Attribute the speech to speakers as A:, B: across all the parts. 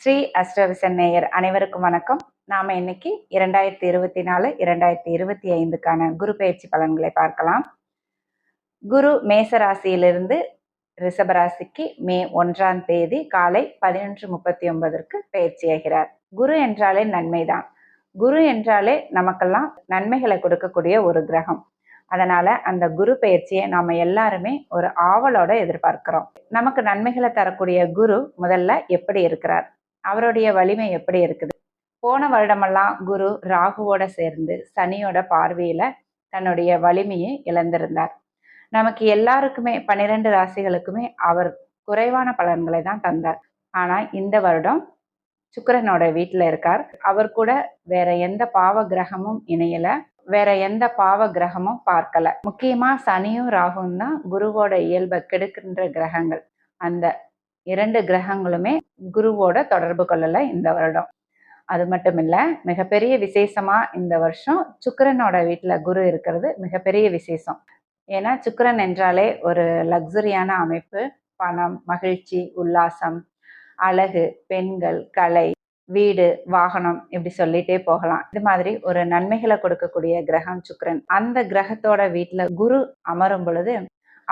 A: ஸ்ரீ அஷ்டவிசன் நேயர் அனைவருக்கும் வணக்கம். நாம இன்னைக்கு இரண்டாயிரத்தி இருபத்தி நாலு இரண்டாயிரத்தி இருபத்தி ஐந்துக்கான குரு பயிற்சி பலன்களை பார்க்கலாம். குரு மேசராசியிலிருந்து ரிஷபராசிக்கு மே ஒன்றாம் தேதி காலை பதினொன்று முப்பத்தி ஒன்பதற்கு பயிற்சியாகிறார் குரு என்றாலே நன்மைதான் குரு என்றாலே நமக்கெல்லாம் நன்மைகளை கொடுக்கக்கூடிய ஒரு கிரகம். அதனால அந்த குரு பயிற்சியை நாம எல்லாருமே ஒரு ஆவலோட எதிர்பார்க்கிறோம். நமக்கு நன்மைகளை தரக்கூடிய குரு முதல்ல எப்படி இருக்கிறார்? அவருடைய வலிமை எப்படி இருக்குது? போன வருடமெல்லாம் குரு ராகுவோட சேர்ந்து சனியோட பார்வையில தன்னுடைய வலிமையை இழந்திருந்தார். நமக்கு எல்லாருக்குமே பன்னிரெண்டு ராசிகளுக்குமே அவர் குறைவான பலன்களை தான் தந்தார். ஆனா இந்த வருடம் சுக்கரனோட வீட்டில் இருக்கார். அவர் கூட வேற எந்த பாவ கிரகமும் இணையல. வேற எந்த பாவ கிரகமும் பார்க்கல. முக்கியமா சனியும் ராகுவும் தான் குருவோட இயல்பை கெடுக்கின்ற கிரகங்கள். அந்த இரண்டு கிரகங்களுமே குருவோட தொடர்பு கொள்ளல இந்த வருடம். அது மட்டும் இல்லை மிகப்பெரிய விசேஷமா இந்த வருஷம் சுக்கரனோட வீட்டில் குரு இருக்கிறது மிகப்பெரிய விசேஷம். ஏன்னா சுக்கரன் என்றாலே ஒரு லக்ஸரியான அமைப்பு. பணம் மகிழ்ச்சி உல்லாசம் அழகு பெண்கள் கலை வீடு வாகனம் இப்படி சொல்லிட்டே போகலாம். இது மாதிரி ஒரு நன்மைகளை கொடுக்கக்கூடிய கிரகம் சுக்கரன். அந்த கிரகத்தோட வீட்டில் குரு அமரும் பொழுது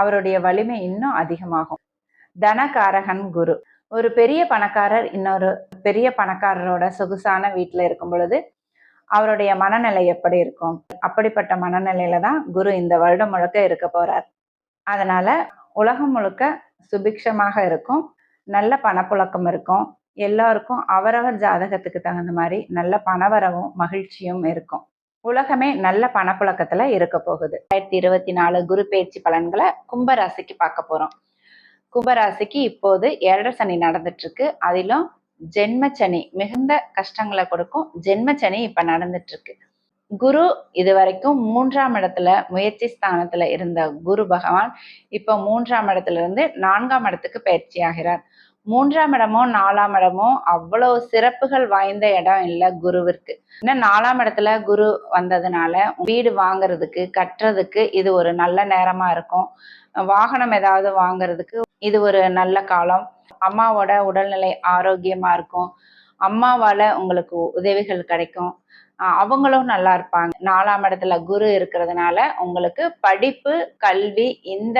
A: அவருடைய வலிமை இன்னும் அதிகமாகும். தனகாரகன் குரு. ஒரு பெரிய பணக்காரர் இன்னொரு பெரிய பணக்காரரோட சொகுசான வீட்டில் இருக்கும் பொழுது அவருடைய மனநிலை எப்படி இருக்கும்? அப்படிப்பட்ட மனநிலையில தான் குரு இந்த வருடம் முழுக்க இருக்க போறார். அதனால உலகம் முழுக்க சுபிக்ஷமாக இருக்கும் நல்ல பணப்புழக்கம் இருக்கும் எல்லாருக்கும் அவரவர் ஜாதகத்துக்கு தகுந்த மாதிரி நல்ல பணவரவும் மகிழ்ச்சியும் இருக்கும். உலகமே நல்ல பணப்புழக்கத்துல இருக்க போகுது. ரெண்டாயிரத்தி இருபத்தி நாலு குரு பேச்சு பலன்களை கும்பராசிக்கு பார்க்க போறோம். கும்பராசிக்கு இப்போது ஏழரை சனி நடந்துட்டு இருக்கு அதிலும் ஜென்மச்சனி மிகுந்த கஷ்டங்களை கொடுக்கும். ஜென்மச்சனி இப்ப நடந்துட்டு இருக்கு குரு இது வரைக்கும் மூன்றாம் இடத்துல முயற்சி ஸ்தானத்துல இருந்த குரு பகவான் இப்ப மூன்றாம் இடத்துல இருந்து நான்காம் இடத்துக்கு பயிற்சி ஆகிறார். மூன்றாம் இடமோ நாலாம் இடமோ அவ்வளவு சிறப்புகள் வாய்ந்த இடம் இல்லை குருவிற்கு. இன்னும் நாலாம் இடத்துல குரு வந்ததுனால வீடு வாங்குறதுக்கு கட்டுறதுக்கு இது ஒரு நல்ல நேரமா இருக்கும். வாகனம் ஏதாவது வாங்குறதுக்கு இது ஒரு நல்ல காலம். அம்மாவோட உடல்நிலை ஆரோக்கியமா இருக்கும். அம்மாவால உங்களுக்கு உதவிகள் கிடைக்கும். அவங்களும் நல்லா இருப்பாங்க. நாலாம் இடத்துல குரு இருக்கிறதுனால உங்களுக்கு படிப்பு கல்வி இந்த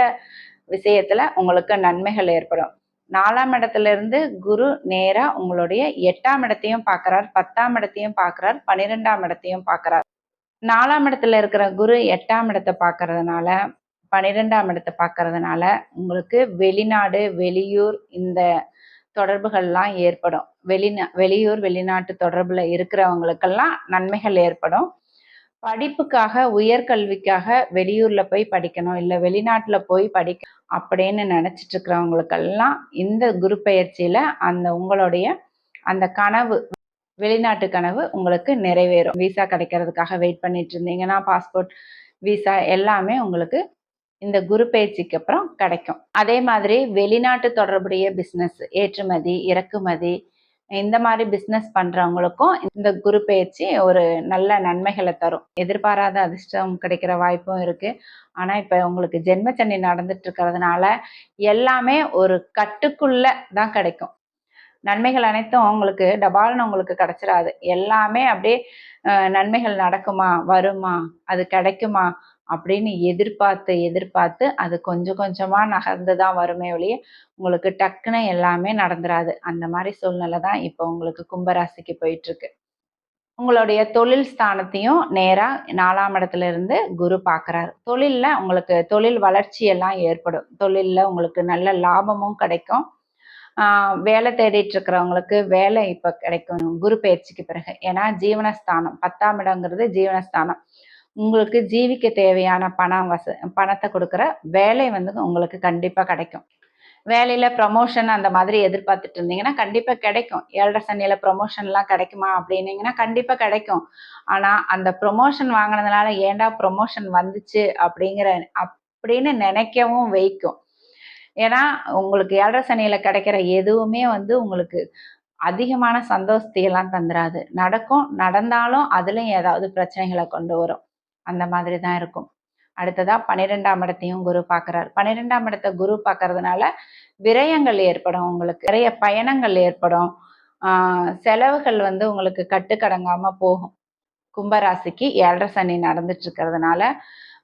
A: விஷயத்துல உங்களுக்கு நன்மைகள் ஏற்படும். நாலாம் இடத்துல இருந்து குரு நேரா உங்களுடைய எட்டாம் இடத்தையும் பார்க்கறார் பத்தாம் இடத்தையும் பார்க்கறார் பன்னிரெண்டாம் இடத்தையும் பார்க்கறார் நாலாம் இடத்துல இருக்கிற குரு எட்டாம் இடத்தை பார்க்கறதுனால பன்னிரெண்டாம் இடத்தை பார்க்கறதுனால உங்களுக்கு வெளிநாடு வெளியூர் இந்த தொடர்புகள்லாம் ஏற்படும். வெளிநா வெளியூர் வெளிநாட்டு தொடர்புல இருக்கிறவங்களுக்கெல்லாம் நன்மைகள் ஏற்படும். படிப்புக்காக உயர்கல்விக்காக வெளியூர்ல போய் படிக்கணும் இல்லை வெளிநாட்டுல போய் படிக்க அப்படின்னு நினைச்சிட்டு இருக்கிறவங்களுக்கெல்லாம் இந்த குரு பயிற்சியில அந்த உங்களுடைய அந்த கனவு வெளிநாட்டு கனவு உங்களுக்கு நிறைவேறும். விசா கிடைக்கிறதுக்காக வெயிட் பண்ணிட்டு இருந்தீங்கன்னா பாஸ்போர்ட் விசா எல்லாமே உங்களுக்கு இந்த குரு பயிற்சிக்கு அப்புறம் கிடைக்கும். அதே மாதிரி வெளிநாட்டு தொடர்புடைய பிஸ்னஸ் ஏற்றுமதி இறக்குமதி இந்த மாதிரி பிஸ்னஸ் பண்றவங்களுக்கும் இந்த குரு பயிற்சி ஒரு நல்ல நன்மைகளை தரும். எதிர்பாராத அதிர்ஷ்டம் கிடைக்கிற வாய்ப்பும் இருக்கு. ஆனா இப்ப உங்களுக்கு ஜென்மச்சனி நடந்துட்டு இருக்கிறதுனால எல்லாமே ஒரு கட்டுக்குள்ள தான் கிடைக்கும். நன்மைகள் அனைத்தும் உங்களுக்கு டபால்னு உங்களுக்கு கிடைச்சிடாது எல்லாமே அப்படியே நன்மைகள் நடக்குமா வருமா அது கிடைக்குமா அப்படின்னு எதிர்பார்த்து எதிர்பார்த்து அது கொஞ்சம் கொஞ்சமாக நகர்ந்து தான் வருமே ஒழிய உங்களுக்கு டக்குன்னு எல்லாமே நடந்துராது. அந்த மாதிரி சூழ்நிலை தான் இப்போ உங்களுக்கு கும்பராசிக்கு போயிட்டுருக்கு. உங்களுடைய தொழில் ஸ்தானத்தையும் நேராக நாலாம் இடத்துல இருந்து குரு பார்க்குறாரு தொழிலில் உங்களுக்கு தொழில் வளர்ச்சி எல்லாம் ஏற்படும். தொழிலில் உங்களுக்கு நல்ல லாபமும் கிடைக்கும். வேலை தேடிட்டு இருக்கிறவங்களுக்கு வேலை இப்போ கிடைக்கும். குரு பயிற்சிக்கு பிறகு. ஏன்னா ஜீவனஸ்தானம் பத்தாம் இடங்கிறது ஜீவனஸ்தானம். உங்களுக்கு ஜீவிக்க தேவையான பணம் வச பணத்தை கொடுக்குற வேலை வந்து உங்களுக்கு கண்டிப்பாக கிடைக்கும். வேலையில் ப்ரமோஷன் அந்த மாதிரி எதிர்பார்த்துட்டு இருந்தீங்கன்னா கண்டிப்பாக கிடைக்கும். ஏழரை சனியில் ப்ரொமோஷன்லாம் கிடைக்குமா அப்படின்னீங்கன்னா கண்டிப்பாக கிடைக்கும். ஆனால் அந்த ப்ரொமோஷன் வாங்கினதுனால ஏண்டா ப்ரொமோஷன் வந்துச்சு அப்படிங்கிற அப்படின்னு நினைக்கவும் வைக்கும். ஏன்னா உங்களுக்கு ஏழரை சனியில் கிடைக்கிற எதுவுமே வந்து உங்களுக்கு அதிகமான சந்தோஷத்தையெல்லாம் தந்துடாது நடக்கும் நடந்தாலும் அதுலேயும் ஏதாவது பிரச்சனைகளை கொண்டு வரும். அந்த மாதிரி தான் இருக்கும். அடுத்ததா பன்னிரெண்டாம் இடத்தையும் குரு பார்க்குறாரு. பன்னிரெண்டாம் இடத்தை குரு பார்க்கறதுனால விரயங்கள் ஏற்படும் உங்களுக்கு. நிறைய பயணங்கள் ஏற்படும். செலவுகள் வந்து உங்களுக்கு கட்டுக்கடங்காம போகும். கும்பராசிக்கு ஏழரை சனி நடந்துட்டு இருக்கிறதுனால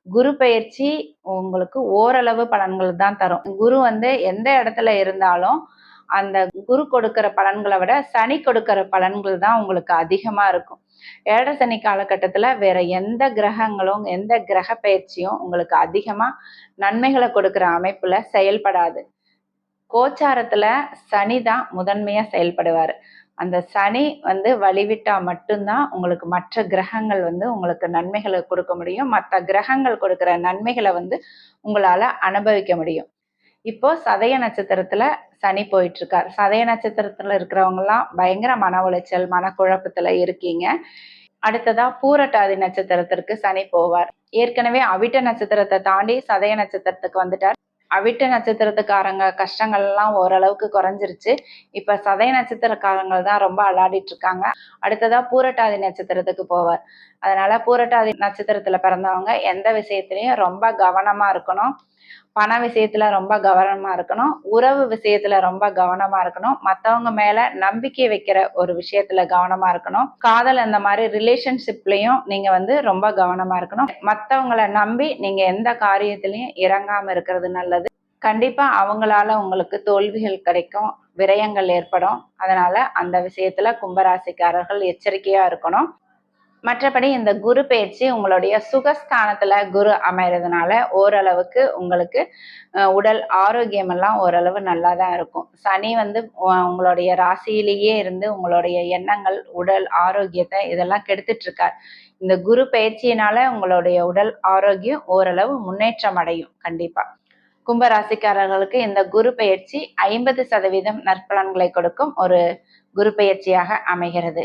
A: குரு பயிற்சி உங்களுக்கு ஓரளவு பலன்கள் தான் தரும். குரு வந்து எந்த இடத்துல இருந்தாலும் அந்த குரு கொடுக்கிற பலன்களை விட சனி கொடுக்கிற பலன்கள் தான் உங்களுக்கு அதிகமா இருக்கும். ஏழரை சனி காலகட்டத்துல வேற எந்த கிரகங்களும் எந்த கிரக பயிற்சியும் உங்களுக்கு அதிகமா நன்மைகளை கொடுக்கிற அமைப்புல செயல்படாது. கோச்சாரத்துல சனி தான் முதன்மையா செயல்படுவார். அந்த சனி வந்து வழிவிட்டா மட்டும்தான் உங்களுக்கு மற்ற கிரகங்கள் வந்து உங்களுக்கு நன்மைகளை கொடுக்க முடியும். மற்ற கிரகங்கள் கொடுக்குற நன்மைகளை வந்து உங்களால அனுபவிக்க முடியும். இப்போ சதய நட்சத்திரத்துல சனி போயிட்டு இருக்கார் சதய நட்சத்திரத்துல இருக்கிறவங்கலாம் பயங்கர மன உளைச்சல் மனக்குழப்பத்துல இருக்கீங்க. அடுத்ததா பூரட்டாதி நட்சத்திரத்திற்கு சனி போவார். ஏற்கனவே அவிட்ட நட்சத்திரத்தை தாண்டி சதய நட்சத்திரத்துக்கு வந்துட்டார். அவிட்ட நட்சத்திரத்துக்காரங்க கஷ்டங்கள் எல்லாம் ஓரளவுக்கு குறைஞ்சிருச்சு. இப்ப சதய நட்சத்திரக்காரங்கள் தான் ரொம்ப அலாடிட்டு இருக்காங்க. அடுத்ததா பூரட்டாதி நட்சத்திரத்துக்கு போவார். அதனால பூரட்டாதி நட்சத்திரத்துல பிறந்தவங்க எந்த விஷயத்திலையும் ரொம்ப கவனமா இருக்கணும். பண விஷயத்துல ரொம்ப கவனமா இருக்கணும். உறவு விஷயத்துல ரொம்ப கவனமா இருக்கணும். மத்தவங்க மேல நம்பிக்கை வைக்கிற ஒரு விஷயத்துல கவனமா இருக்கணும். காதல் அந்த மாதிரி ரிலேஷன்ஷிப்லயும் நீங்க வந்து ரொம்ப கவனமா இருக்கணும். மத்தவங்களை நம்பி நீங்க எந்த காரியத்திலையும் இறங்காம இருக்கிறது நல்லது. கண்டிப்பா அவங்களால உங்களுக்கு தோல்விகள் கிடைக்கும் விரயங்கள் ஏற்படும். அதனால அந்த விஷயத்துல கும்பராசிக்காரர்கள் எச்சரிக்கையா இருக்கணும். மற்றபடி இந்த குரு பயிற்சி உங்களுடைய சுகஸ்தானத்துல குரு அமைறதுனால ஓரளவுக்கு உங்களுக்கு உடல் ஆரோக்கியம் எல்லாம் ஓரளவு நல்லா தான் இருக்கும். சனி வந்து உங்களுடைய ராசியிலேயே இருந்து உங்களுடைய எண்ணங்கள் உடல் ஆரோக்கியத்தை இதெல்லாம் கெடுத்துட்டு இருக்கார் இந்த குரு பயிற்சியினால உங்களுடைய உடல் ஆரோக்கியம் ஓரளவு முன்னேற்றம் அடையும் கண்டிப்பா. கும்பராசிக்காரர்களுக்கு இந்த குரு பயிற்சி ஐம்பது சதவீதம் நற்பலன்களை கொடுக்கும் ஒரு குரு பயிற்சியாக அமைகிறது.